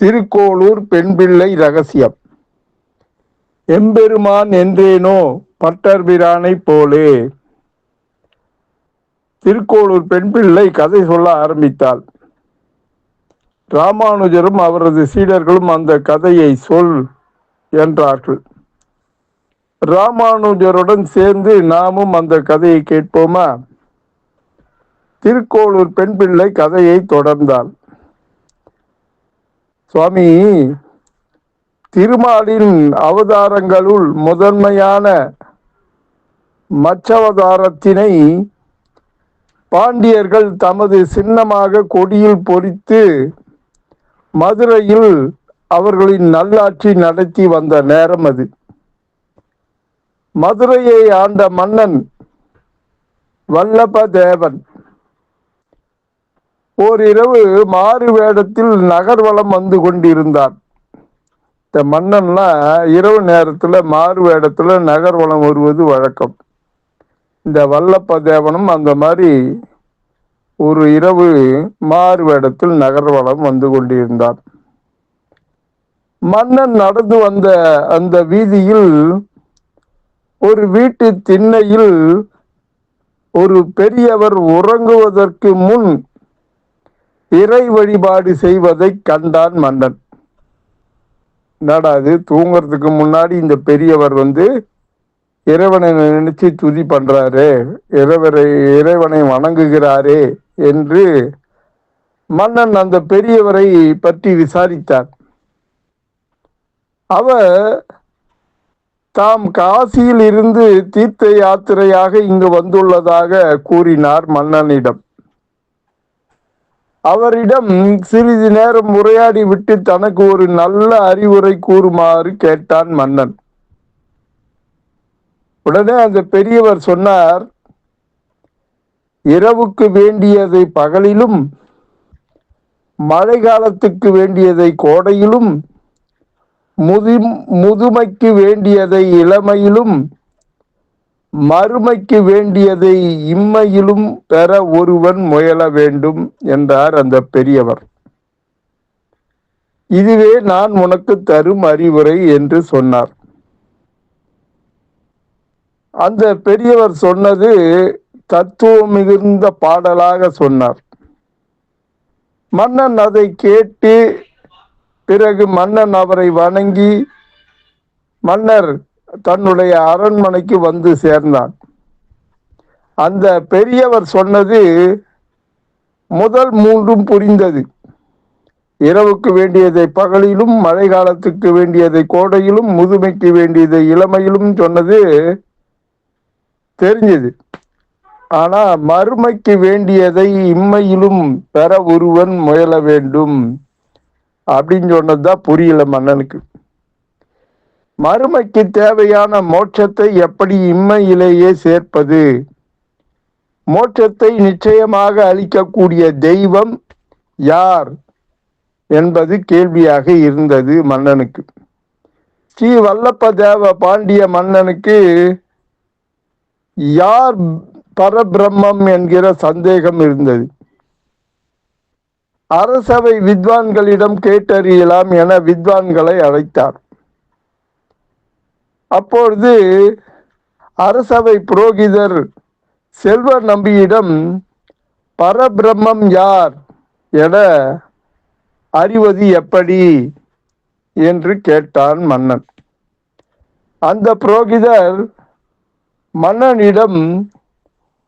திருக்கோளூர் பெண்பிள்ளை ரகசியம். எம்பெருமான் என்றேனோ பட்டர்பிரானை போலே. திருக்கோளூர் பெண்பிள்ளை கதை சொல்ல ஆரம்பித்தாள். ராமானுஜரும் அவரது சீடர்களும் அந்த கதையை சொல் என்றார்கள். ராமானுஜருடன் சேர்ந்து நாமும் அந்த கதையை கேட்போமா? திருக்கோளூர் பெண் பிள்ளை கதையை தொடர்ந்தாள். சுவாமி திருமாலின் அவதாரங்களுள் முதன்மையான மச்சவதாரத்தினை பாண்டியர்கள் தமது சின்னமாக கொடியில் பொறித்து மதுரையில் அவர்களின் நல்லாட்சி நடத்தி வந்த நேரம் அது. மதுரையை ஆண்ட மன்னன் வல்லப தேவன் ஓரிரவு மாறு வேடத்தில் நகர்வலம் வந்து கொண்டிருந்தார் இந்த மன்னன்லாம் இரவு நேரத்தில் மாறு வேடத்தில் நகர்வலம் வருவது வழக்கம். இந்த வல்லப்ப தேவனும் அந்த மாதிரி ஒரு இரவு மாறு வேடத்தில் நகர்வலம் வந்து கொண்டிருந்தார் மன்னன் நடந்து வந்த அந்த வீதியில் ஒரு வீட்டு திண்ணையில் ஒரு பெரியவர் உறங்குவதற்கு முன் இறை வழிபாடு செய்வதை கண்டான் மன்னன். என்னடா அது தூங்குறதுக்கு முன்னாடி இந்த பெரியவர் வந்து இறைவனை நினைச்சு துதி பண்றாரு இறைவரை இறைவனை வணங்குகிறாரே என்று மன்னன் அந்த பெரியவரை பற்றி விசாரித்தார் அவர் தாம் காசியில் இருந்து தீர்த்த யாத்திரையாக இங்கு வந்துள்ளதாக கூறினார் மன்னனிடம். அவரிடம் சிறிது நேரம் உரையாடி விட்டு தனக்கு ஒரு நல்ல அறிவுரை கூறுமாறு கேட்டான் மன்னன். உடனே அந்த பெரியவர் சொன்னார் இரவுக்கு வேண்டியதை பகலிலும் மழை காலத்துக்கு வேண்டியதை கோடையிலும் முது முதுமைக்கு வேண்டியதை இளமையிலும் மறுமைக்கு வேண்டியதை இம்மையிலும் பெற ஒருவன் முயல வேண்டும் என்றார் அந்த பெரியவர். இதுவே நான் உனக்கு தரும் அறிவுரை என்று சொன்னார். அந்த பெரியவர் சொன்னது தத்துவம் மிகுந்த பாடலாக சொன்னார். மன்னன் அதை கேட்டு பிறகு மன்னன் அவரை வணங்கி மன்னர் தன்னுடைய அரண்மனைக்கு வந்து சேர்ந்தான். அந்த பெரியவர் சொன்னது முதல் மூன்றும் புரிந்தது. இரவுக்கு வேண்டியதை பகலிலும் மழை காலத்துக்கு வேண்டியதை கோடையிலும் முதுமைக்கு வேண்டியதை இளமையிலும் சொன்னது தெரிஞ்சது. ஆனா மறுமைக்கு வேண்டியதை இம்மையிலும் பெற ஒருவன் முயல வேண்டும் அப்படின்னு சொன்னதுதான் புரியல மன்னனுக்கு. மறுமைக்கு தேவையான மோட்சத்தை எப்படி இம்மையிலேயே சேர்ப்பது? மோட்சத்தை நிச்சயமாக அளிக்கக்கூடிய தெய்வம் யார்? என்பது கேள்வியாக இருந்தது மன்னனுக்கு. ஸ்ரீ வல்லப்ப தேவ பாண்டிய மன்னனுக்கு யார் பரபிரம்மம் என்கிற சந்தேகம் இருந்தது. அரசவை வித்வான்களிடம் கேட்டறியலாம் என வித்வான்களை அழைத்தார். அப்பொழுது அரசவை புரோகிதர் செல்வ நம்பியிடம் பரபிரம்மம் யார் என அறிவது எப்படி என்று கேட்டான் மன்னன். அந்த புரோகிதர் மன்னனிடம்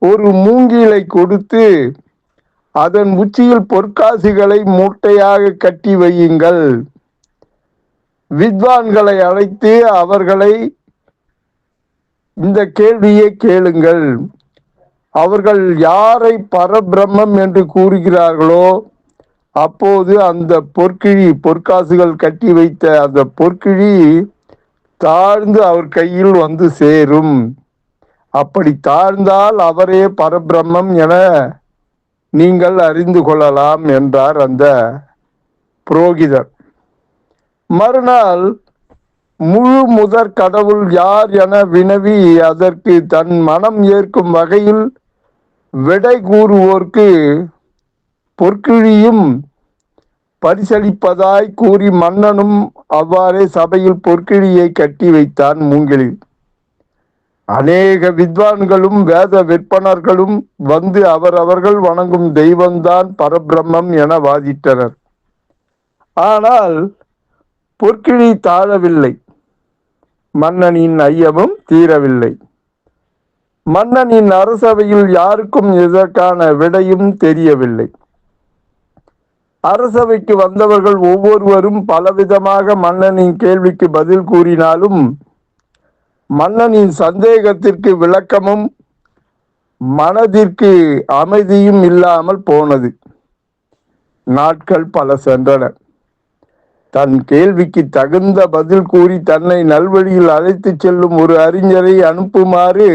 ஒரு மூங்கிலை கொடுத்து அதன் உச்சியில் பொற்காசுகளை மூட்டையாக கட்டி வையுங்கள். வித்வான்களை அழைத்து அவர்களை இந்த கேள்வியை கேளுங்கள். அவர்கள் யாரை பரபிரம்மம் என்று கூறுகிறார்களோ அப்போது அந்த பொற்கிழி பொற்காசுகள் கட்டி வைத்த அந்த பொற்கிழி தாழ்ந்து அவர் கையில் வந்து சேரும். அப்படி தாழ்ந்தால் அவரே பரபிரம்மம் என நீங்கள் அறிந்து கொள்ளலாம் என்றார் அந்த புரோகிதர். மறுநாள் முழு முதற் கடவுள் யார் என வினவி அதற்கு தன் மனம் ஏற்கும் வகையில் விடை கூறுவோர்க்கு பொற்கிழியும் பரிசளிப்பதாய் கூறி மன்னனும் அவ்வாறே சபையில் பொற்கிழியை கட்டி வைத்தான் மூங்கிலில். அநேக வித்வான்களும் வேத விற்பனர்களும் வந்து அவரவர்கள் வணங்கும் தெய்வம்தான் பரபிரம்மம் என வாதிட்டனர். ஆனால் பொற்கிழி தாழவில்லை. மன்னனின் ஐயமும் தீரவில்லை. மன்னனின் அரசவையில் யாருக்கும் இதற்கான விடையும் தெரியவில்லை. அரசவைக்கு வந்தவர்கள் ஒவ்வொருவரும் பலவிதமாக மன்னனின் கேள்விக்கு பதில் கூறினாலும் மன்னனின் சந்தேகத்திற்கு விளக்கமும் மனதிற்கு அமைதியும் இல்லாமல் போனது. நாட்கள் பல சென்றன. தன் கேள்விக்கு தகுந்த பதில் கூறி தன்னை நல்வழியில் அழைத்துச் செல்லும் ஒரு அறிஞரை அனுப்புமாறு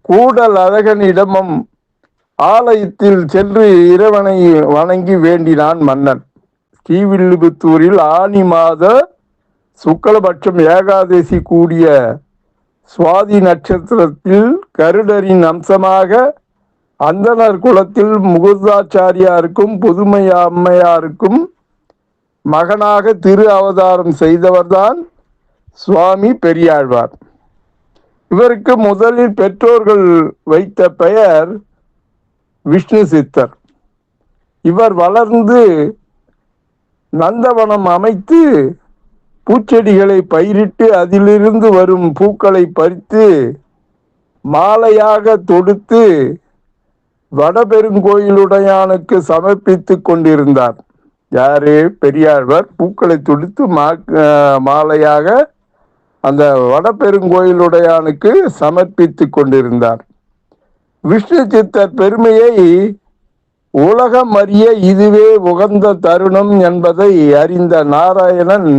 கூடல் அழகனிடமும் ஆலயத்தில் சென்று இறைவனை வணங்கி வேண்டினான் மன்னன். ஸ்ரீவில்லிபுத்தூரில் ஆனி மாத சுக்லபட்சம் ஏகாதசி கூடிய சுவாதி நட்சத்திரத்தில் கருடரின் அம்சமாக அந்தனர் குலத்தில் முகுந்தாச்சாரியாருக்கும் புதுமை அம்மையாருக்கும் மகனாக திரு அவதாரம் செய்தவர்தான் சுவாமி பெரியாழ்வார். இவருக்கு முதலில் பெற்றோர்கள் வைத்த பெயர் விஷ்ணு சித்தர். இவர் வளர்ந்து நந்தவனம் அமைத்து பூச்செடிகளை பயிரிட்டு அதிலிருந்து வரும் பூக்களை பறித்து மாலையாக தொடுத்து வடபெருங்கோயிலுடையானுக்கு சமர்ப்பித்துக் கொண்டிருந்தார். யாரு? பெரியாழ்வார். பூக்களை துடித்து மா மாலையாக அந்த வடபெருங்கோயிலுடையானுக்கு சமர்ப்பித்துக் கொண்டிருந்தார். விஷ்ணு சித்தர் பெருமையை உலகம் அறிய இதுவே உகந்த தருணம் என்பதை அறிந்த நாராயணன்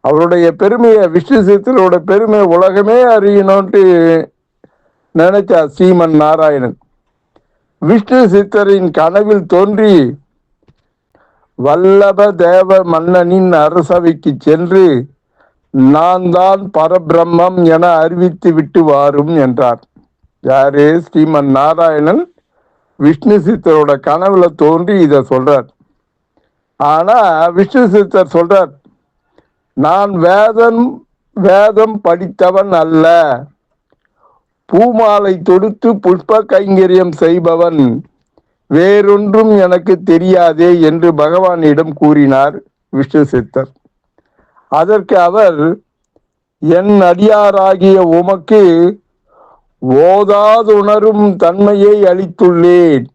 அவருடைய பெருமையை விஷ்ணு சித்தரோட பெருமை உலகமே அறியணும்ட்டு நினைச்சார் ஸ்ரீமன் நாராயணன். விஷ்ணு சித்தரின் கனவில் தோன்றி வல்லப தேவ மன்னனின் அரசவைக்கு சென்று நான் தான் பரபிரம்மம் என அறிவித்து விட்டு வாரும் என்றார். யாரு? ஸ்ரீமன் நாராயணன். விஷ்ணு சித்தரோட கனவுல தோன்றி இதை சொல்றார். ஆனா விஷ்ணு சித்தர் சொல்றார் நான் வேதம் வேதம் படித்தவன் அல்ல. பூமாலை தொடுத்து புஷ்ப கைங்கரியம் செய்பவன். வேறொன்றும் எனக்கு தெரியாதே என்று பகவானிடம் கூறினார் விஷ்ணு சித்தர். அதற்கு அவர் என் அடியாராகிய உமக்கு ஓதாதுணரும் தன்மையை அளித்துள்ளேன்.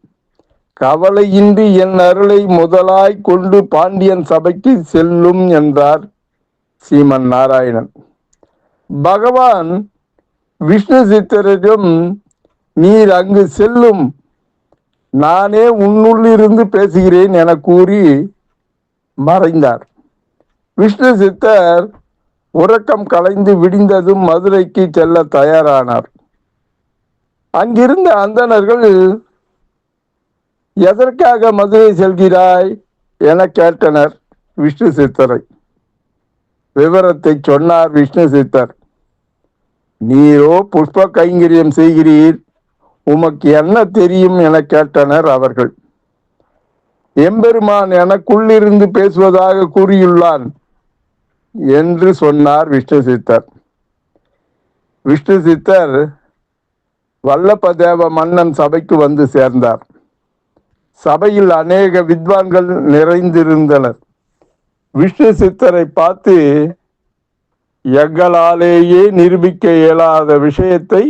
கவலையின்றி என் அருளை முதலாய் கொண்டு பாண்டியன் சபைக்கு செல்லும் என்றார் சீமன் நாராயணன். பகவான் விஷ்ணு சித்தரிடம் நீர் அங்கு செல்லும் நானே உன்னுள்ளிருந்து பேசுகிறேன் என கூறி மறைந்தார். விஷ்ணு சித்தர் உறக்கம் கலைந்து விடிந்ததும் மதுரைக்கு செல்ல தயாரானார். அங்கிருந்த அந்தணர்கள் எதற்காக மதுரை செல்கிறாய்? என கேட்டனர் விஷ்ணு சித்தரை. விவரத்தை சொன்னார் விஷ்ணு சித்தர். நீரோ புஷ்ப கைங்கரியம் செய்கிறீர். உமக்கு என்ன தெரியும் என கேட்டனர் அவர்கள். எம்பெருமான் எனக்குள்ளிருந்து பேசுவதாக கூறியுள்ளான் என்று சொன்னார் விஷ்ணு சித்தர் விஷ்ணு சித்தர் வல்லபதேவ மன்னன் சபைக்கு வந்து சேர்ந்தார். சபையில் அநேக வித்வான்கள் நிறைந்திருந்தனர். விஷ்ணு சித்தரை பார்த்து எங்களாலேயே நிரூபிக்க இயலாத விஷயத்தை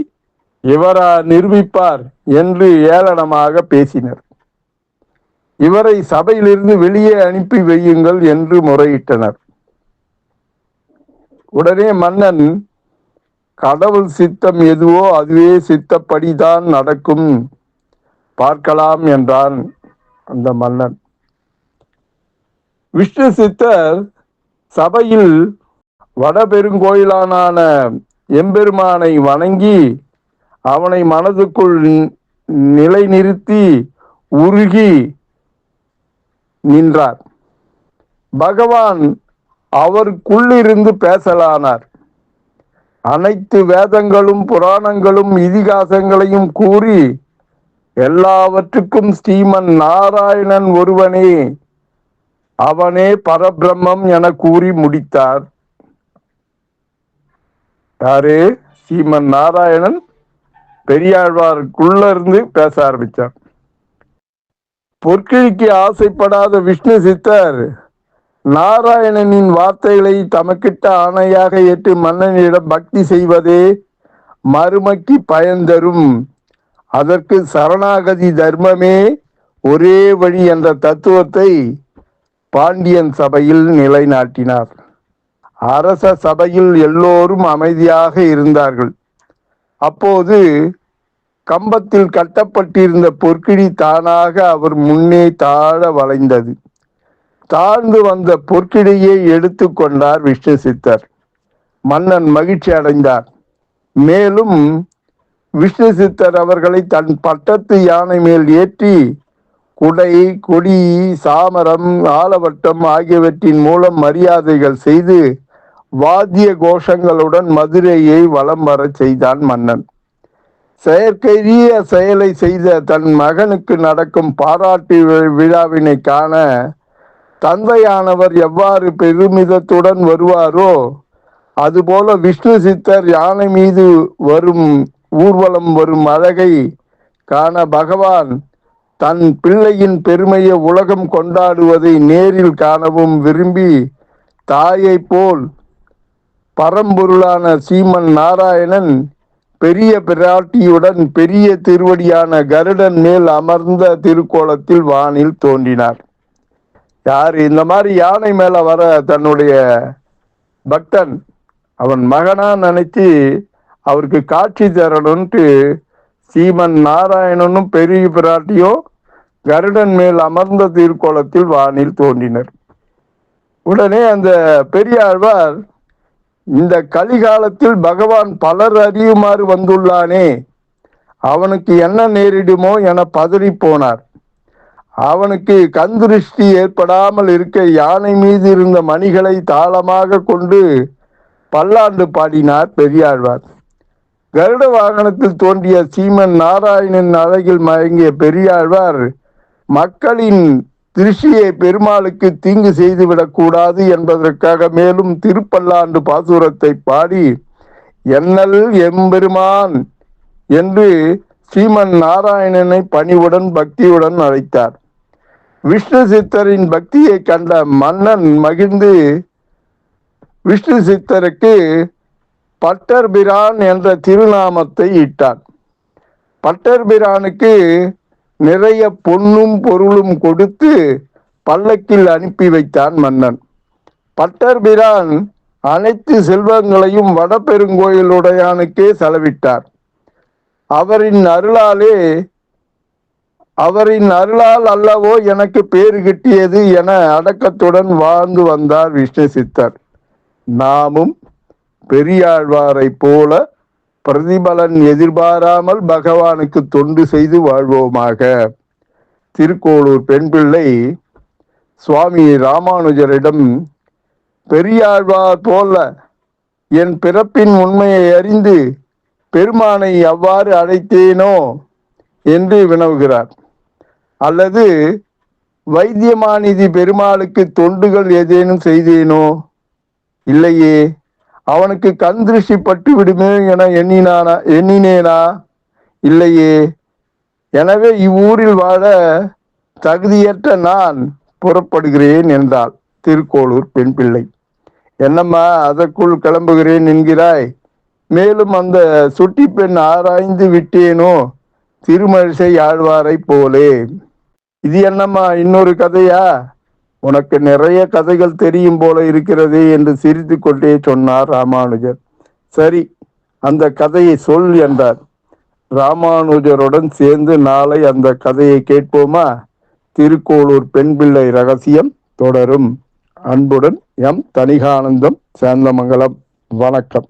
இவரா நிரூபிப்பார் என்று ஏளனமாக பேசினர். இவரை சபையிலிருந்து வெளியே அனுப்பி வையுங்கள் என்று முறையிட்டனர். உடனே மன்னன் கடவுள் சித்தம் எதுவோ அதுவே சித்தப்படிதான் நடக்கும். பார்க்கலாம் என்றான் அந்த மன்னன். விஷ்ணு சித்தர் சபையில் வடபெருங்கோயிலான எம்பெருமானை வணங்கி அவனை மனதுக்குள் நிலைநிறுத்தி உருகி நின்றார். பகவான் அவருக்குள்ளிருந்து பேசலானார். அனைத்து வேதங்களும் புராணங்களும் இதிகாசங்களையும் கூறி எல்லாவற்றுக்கும் ஸ்ரீமன் நாராயணன் ஒருவனே அவனே பரபிரம்மம் என கூறி முடித்தார். யாரு? ஸ்ரீமன் நாராயணன்? பெரியாழ்வாருக்குள்ள இருந்து பேச ஆரம்பித்தார் பொற்கிழிக்கு ஆசைப்படாத விஷ்ணு சித்தர் நாராயணனின் வார்த்தைகளை தமக்கிட்ட ஆணையாக ஏற்று மன்னனிடம் பக்தி செய்வதே மறுமைக்கு பயன் தரும். அதற்கு சரணாகதி தர்மமே ஒரே வழி என்ற தத்துவத்தை பாண்டியன் சபையில் நிலைநாட்டினார். அரச சபையில் எல்லோரும் அமைதியாக இருந்தார்கள். அப்போது கம்பத்தில் கட்டப்பட்டிருந்த பொற்கிழி தானாக அவர் முன்னே தாழ வளைந்தது. தாழ்ந்து வந்த பொற்கிழியை எடுத்து கொண்டார் விஷ்ணு மன்னன் மகிழ்ச்சி அடைந்தார். மேலும் விஷ்ணுசித்தர் அவர்களை தன் பட்டத்து யானை மேல் ஏற்றி குடை கொடி சாமரம் ஆலவட்டம் ஆகியவற்றின் மூலம் மரியாதைகள் செய்து வாத்திய கோஷங்களுடன் மதுரையை வலம் வரச் செய்தான் மன்னன். செயற்கரிய செயலை செய்த தன் மகனுக்கு நடக்கும் பாராட்டு விழாவினை காண தந்தையானவர் எவ்வாறு பெருமிதத்துடன் வருவாரோ அதுபோல விஷ்ணு சித்தர் யானை மீது வரும் ஊர்வலம் வரும் அழகை காண பகவான் தன் பிள்ளையின் பெருமையை உலகம் கொண்டாடுவதை நேரில் காணவும் விரும்பி தாயை போல் பரம்பொருளான சீமன் நாராயணன் பெரிய பிராட்டியுடன் பெரிய திருவடியான கருடன் மேல் அமர்ந்த திருக்கோலத்தில் வானில் தோன்றினார். யார்? இந்த மாதிரி யானை மேல வர தன்னுடைய பக்தன் அவன் மகனா நினைச்சு அவருக்கு காட்சி தரணும்ட்டு சீமன் நாராயணனும் பெரிய பிராட்டியும் கருடன் மேல் அமர்ந்த திருக்கோலத்தில் வானில் தோன்றினர். உடனே அந்த பெரியாழ்வார் இந்த கலிகாலத்தில் பகவான் பலர் அறியுமாறு வந்துள்ளானே. அவனுக்கு என்ன நேரிடுமோ என பதறி போனார் அவனுக்கு கந்துருஷ்டி ஏற்படாமல் இருக்க யானை மீது இருந்த மணிகளை தாளமாக கொண்டு பல்லாண்டு பாடினார் பெரியாழ்வார். கருட வாகனத்தில் தோன்றிய சீமன் நாராயணன் அழகில் மயங்கிய பெரியாழ்வார் மக்களின் திருஷ்டியை பெருமாளுக்கு தீங்கு செய்துவிடக் கூடாது என்பதற்காக மேலும் திருப்பல்லாண்டு பாசுரத்தை பாடி என்னல் எம்பெருமான் என்று ஸ்ரீமன் நாராயணனை பணிவுடன் பக்தியுடன் அழைத்தார். விஷ்ணு சித்தரின் பக்தியை கண்ட மன்னன் மகிழ்ந்து விஷ்ணு சித்தருக்கு பட்டர்பிரான் என்ற திருநாமத்தை இட்டான். பட்டர்பிரானுக்கு நிறைய பொன்னும் பொருளும் கொடுத்து பல்லக்கில் அனுப்பி வைத்தான் மன்னன். பட்டர்பிரான் அனைத்து செல்வங்களையும் வடபெருங்கோயிலுடையானுக்கே செலவிட்டார். அவரின் அருளாலே அவரின் அருளால் அல்லவோ எனக்கு பேறு கிட்டியது என அடக்கத்துடன் வாழ்ந்து வந்தார் விஷ்ணு சித்தர். நாமும் பெரியாழ்வாரை போல பிரதிபலன் எதிர்பாராமல் பகவானுக்கு தொண்டு செய்து வாழ்வோமாக. திருக்கோளூர் பெண் பிள்ளை சுவாமி ராமானுஜரிடம் பெரியாழ்வார் போல என் பிறப்பின் உண்மையை அறிந்து பெருமானை அவ்வாறு அழைத்தேனோ? என்று வினவுகிறார். அல்லது வைத்தியமாநிதி பெருமாளுக்கு தொண்டுகள் ஏதேனும் செய்தேனோ? இல்லையே அவனுக்கு கண் திருஷ்டி பட்டு விடுமே என எண்ணினானா எண்ணினேனா? இல்லையே. எனவே இவ்வூரில் வாழ தகுதியற்ற நான் புறப்படுகிறேன் என்றாள் திருக்கோளூர் பெண் பிள்ளை. என்னம்மா அதற்குள் கிளம்புகிறேன் என்கிறாய்? மேலும் அந்த சுட்டி பெண் ஆராய்ந்து விட்டேனோ? திருமழிசை ஆழ்வாரை போலே. இது என்னம்மா இன்னொரு கதையா? உனக்கு நிறைய கதைகள் தெரியும் போல இருக்கிறது என்று சிரித்து கொண்டே சொன்னார் ராமானுஜர். சரி அந்த கதையை சொல் என்றார். ராமானுஜருடன் சேர்ந்து நாளை அந்த கதையை கேட்போமா? திருக்கோளூர் பெண் பிள்ளை ரகசியம் தொடரும். அன்புடன் எம் தனிகானந்தம் சேந்தமங்கலம். வணக்கம்.